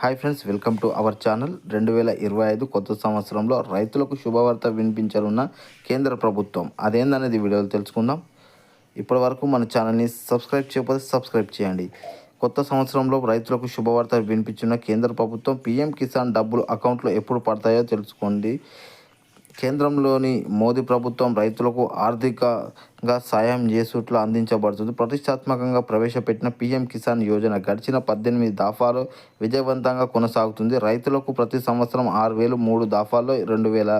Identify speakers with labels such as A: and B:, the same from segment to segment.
A: Hi friends welcome to our channel. రెండు వేల ఇరవై ఐదు కొత్త సంవత్సరంలో రైతులకు శుభవార్త వినిపించనున్న కేంద్ర ప్రభుత్వం అదేందనేది వీడియోలో తెలుసుకుందాం. ఇప్పటి వరకు మన ఛానల్ని సబ్స్క్రైబ్ చేయకపోతే సబ్స్క్రైబ్ చేయండి. కొత్త సంవత్సరంలో రైతులకు శుభవార్త వినిపించిన కేంద్ర ప్రభుత్వం పీఎం కిసాన్ డబ్బులు అకౌంట్లో ఎప్పుడు పడతాయో తెలుసుకోండి. కేంద్రంలోని మోదీ ప్రభుత్వం రైతులకు ఆర్థికంగా సాయం చేసుట్లా అందించబడుతుంది. ప్రతిష్టాత్మకంగా ప్రవేశపెట్టిన పీఎం కిసాన్ యోజన గడిచిన పద్దెనిమిది దాఫాలు విజయవంతంగా కొనసాగుతుంది. రైతులకు ప్రతి సంవత్సరం ఆరు వేలు మూడు దాఫాల్లో రెండు వేల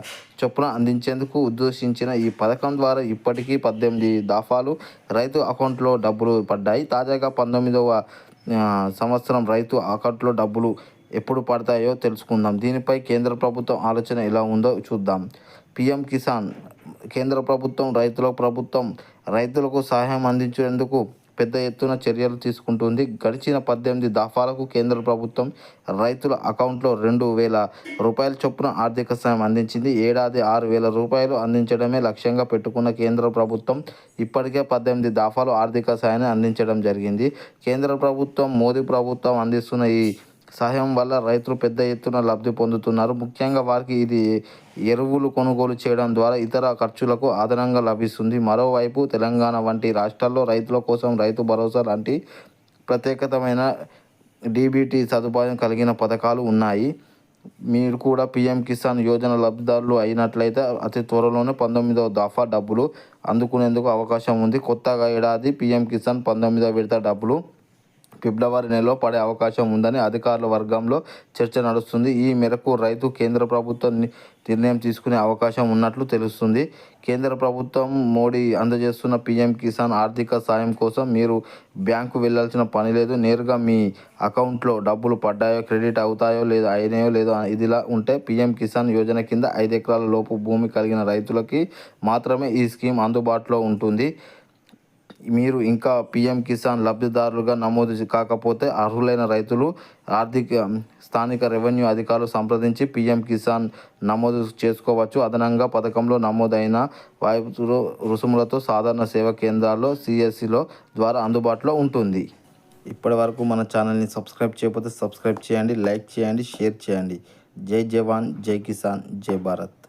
A: చొప్పున అందించేందుకు ఉద్దేశించిన ఈ పథకం ద్వారా ఇప్పటికీ పద్దెనిమిది దాఫాలు రైతు అకౌంట్లో డబ్బులు పడ్డాయి. తాజాగా పంతొమ్మిదవ సంవత్సరం రైతు అకౌంట్లో డబ్బులు ఎప్పుడు పడతాయో తెలుసుకుందాం. దీనిపై కేంద్ర ప్రభుత్వం ఆలోచన ఎలా ఉందో చూద్దాం. పిఎం కిసాన్ కేంద్ర ప్రభుత్వం రైతుల ప్రభుత్వం రైతులకు సహాయం అందించేందుకు పెద్ద ఎత్తున చర్యలు తీసుకుంటుంది. గడిచిన పద్దెనిమిది దఫాలకు కేంద్ర ప్రభుత్వం రైతుల అకౌంట్లో రెండు వేల రూపాయల చొప్పున ఆర్థిక సాయం అందించింది. ఏడాది ఆరు వేల రూపాయలు అందించడమే లక్ష్యంగా పెట్టుకున్న కేంద్ర ప్రభుత్వం ఇప్పటికే పద్దెనిమిది దఫాలు ఆర్థిక సాయాన్ని అందించడం జరిగింది. కేంద్ర ప్రభుత్వం మోదీ ప్రభుత్వం అందిస్తున్న ఈ సహాయం వల్ల రైతులు పెద్ద ఎత్తున లబ్ధి పొందుతున్నారు. ముఖ్యంగా వారికి ఇది ఎరువులు కొనుగోలు చేయడం ద్వారా ఇతర ఖర్చులకు అదనంగా లభిస్తుంది. మరోవైపు తెలంగాణ వంటి రాష్ట్రాల్లో రైతుల కోసం రైతు భరోసా లాంటి ప్రత్యేకతమైన డీబీటీ సదుపాయం కలిగిన పథకాలు ఉన్నాయి. మీరు కూడా పీఎం కిసాన్ యోజన లబ్ధిదారులు అయినట్లయితే అతి త్వరలోనే పంతొమ్మిదవ దఫా డబ్బులు అందుకునేందుకు అవకాశం ఉంది. కొత్తగా ఏడాది పీఎం కిసాన్ పంతొమ్మిదవ విడత డబ్బులు ఫిబ్రవరి నెలలో పడే అవకాశం ఉందని అధికారుల వర్గంలో చర్చ నడుస్తుంది. ఈ మేరకు రైతు కేంద్ర ప్రభుత్వం నిర్ణయం తీసుకునే అవకాశం ఉన్నట్లు తెలుస్తుంది. కేంద్ర ప్రభుత్వం మోడీ అందజేస్తున్న పీఎం కిసాన్ ఆర్థిక సాయం కోసం మీరు బ్యాంకు వెళ్ళాల్సిన పని లేదు. నేరుగా మీ అకౌంట్లో డబ్బులు పడ్డాయో క్రెడిట్ అవుతాయో లేదో అయినాయో లేదో ఇదిలా ఉంటే పీఎం కిసాన్ యోజన కింద ఐదు ఎకరాల లోపు భూమి కలిగిన రైతులకి మాత్రమే ఈ స్కీమ్ అందుబాటులో ఉంటుంది. మీరు ఇంకా పిఎం కిసాన్ లబ్ధిదారులుగా నమోదు కాకపోతే అర్హులైన రైతులు ఆర్థిక స్థానిక రెవెన్యూ అధికారులు సంప్రదించి పిఎం కిసాన్ నమోదు చేసుకోవచ్చు. అదనంగా పథకంలో నమోదైన వాయుతులు రుసుములతో సాధారణ సేవా కేంద్రాల్లో సిఎస్సిలో ద్వారా అందుబాటులో ఉంటుంది. ఇప్పటి వరకు మన ఛానల్ని సబ్స్క్రైబ్ చేయకపోతే సబ్స్క్రైబ్ చేయండి లైక్ చేయండి షేర్ చేయండి. జై జవాన్ జై కిసాన్ జై భారత్.